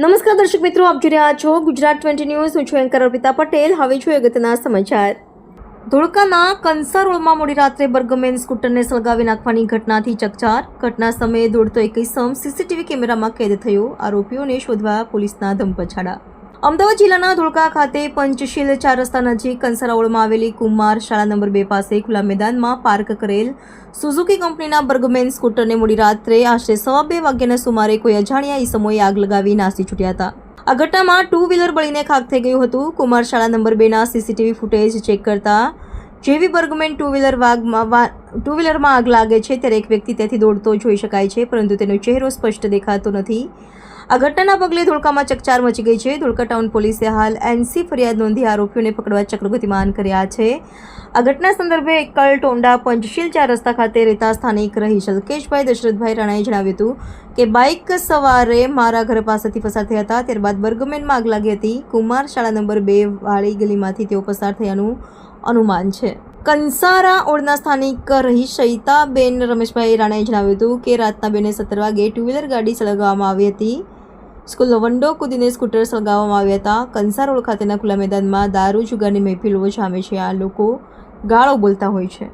નમસ્કાર દર્શક મિત્રો, આપ જોઈ રહ્યા છો ગુજરાત ટ્વેન્ટી ન્યૂઝ. હું છું એન્કર અર્પિતા પટેલ. હવે જોઈએ અગત્યના સમાચાર. ધોળકાના કંસા રોડમાં મોડી રાત્રે બર્ગમેન સ્કૂટરને સળગાવી નાખવાની ઘટનાથી ચકચાર. ઘટના સમયે દોડતો એક સીસીટીવી કેમેરામાં કેદ થયો. આરોપીઓને શોધવા પોલીસના ધમપછાડા. અમદાવાદ જિલ્લાના ધોળકા ખાતે પંચશીલ ચાર રસ્તા નજીક કંસા આવેલી કુમાર શાળા નંબર બે પાસે ખુલ્લા મેદાનમાં પાર્ક કરેલ સુઝુકી કંપનીના બર્ગમેન સ્કૂટરને મોડી રાત્રે આશરે સવા બે વાગ્યાના સુમારે કોઈ અજાણ્યા ઈસમોએ આગ લગાવી નાસી છૂટ્યા હતા. આ ઘટનામાં ટુ વ્હીલર બળીને ખાક થઈ ગયું હતું. કુમાર શાળા નંબર બેના સીસીટીવી ફૂટેજ ચેક કરતા જેવી બર્ગમેન ટુ વ્હીલર વાગમાં ટુ વ્હીલરમાં આગ લાગે છે ત્યારે એક વ્યક્તિ ત્યાંથી દોડતો જોઈ શકાય છે, પરંતુ તેનો ચહેરો સ્પષ્ટ દેખાતો નથી. આ ઘટનાના પગલે ધોળકામાં ચકચાર મચી ગઈ છે. ધોળકા ટાઉન પોલીસે હાલ એનસી ફરિયાદ નોંધી આરોપીઓને પકડવા ચક્ર ગતિમાન કર્યા છે. આ ઘટના સંદર્ભે એકલ ટોંડા પંચશીલ ચાર રસ્તા ખાતે રહેતા સ્થાનિક રહી શલકેશભાઈ દશરથભાઈ રાણાએ જણાવ્યું હતું કે બાઇક સવારે મારા ઘર પાસેથી પસાર થયા હતા. ત્યારબાદ બર્ગમેનમાં આગ લાગી હતી. કુમાર શાળા નંબર બે વાળી ગલીમાંથી તેઓ પસાર થયાનું અનુમાન છે. કંસારા ઓળના સ્થાનિક રહી શૈતાબેન રમેશભાઈ રાણાએ જણાવ્યું હતું કે રાતના બેને સત્તર વાગે ટુ વ્હીલર ગાડી સળગાવવામાં આવી હતી. સ્કૂલનો વંડો કૂદીને સ્કૂટર સળગાવવામાં આવ્યા હતા. કંસાર રોડ ખાતેના ખુલ્લા મેદાનમાં દારૂ, જુગારની મહેફિલો જામે છે. આ લોકો ગાળો બોલતા હોય છે.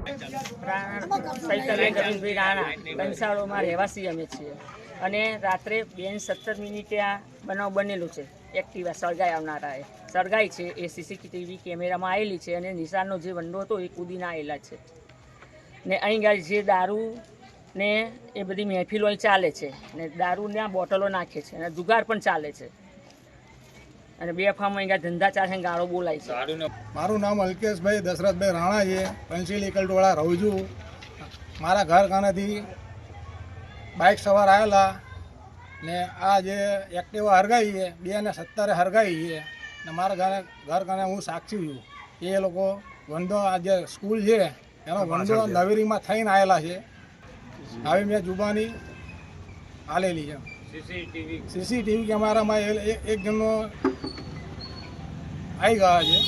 અને રાત્રે બેન સત્તર મિનિટે આ બનાવ બનેલું છે. એક્ટિવા સળગાઈ આવનારાએ સળગાઈ છે એ સીસીટીવી કેમેરામાં આવેલી છે અને નિશાનનો જે વંડો હતો એ કૂદીને આવેલા છે. ને અહીં ગાડી જે દારૂ ને એ બધી મહેફિલો અહીં ચાલે છે. ને દારૂના બોટલો નાખે છે અને જુગાર પણ ચાલે છે. અને બે ફાર્મ અહીં ધંધા ચાલે ગાળો બોલાય છે. મારું નામ અલ્કેશભાઈ દશરથભાઈ રાણા છે. પંચીલ એકલટોળા રહું છું. મારા ઘર ખાનેથી બાઇક સવાર આવેલા. ને આ જે એક્ટિવા હરગાવી છે બે ને સત્તરે હરગાવી છે ને મારા ઘરે ઘર ઘરે હું સાક્ષી છું. એ લોકો વંદો આ જે સ્કૂલ છે એનો વંદો નવેરીમાં થઈને આવેલા છે. આવી મેં જુબાની આલેલી છે. સીસીટીવી કેમેરામાં એક જણનો આવી ગયા છે.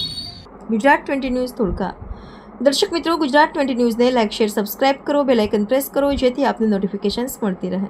Gujarat twenty news Dholka. દર્શક મિત્રો ગુજરાત ટ્વેન્ટી ન્યૂઝને લાઇક શેર સબસ્ક્રાઇબ કરો બેલાઇકન પ્રેસ કરો જેથી આપને નોટિફિકેશન્સ મળતી રહે.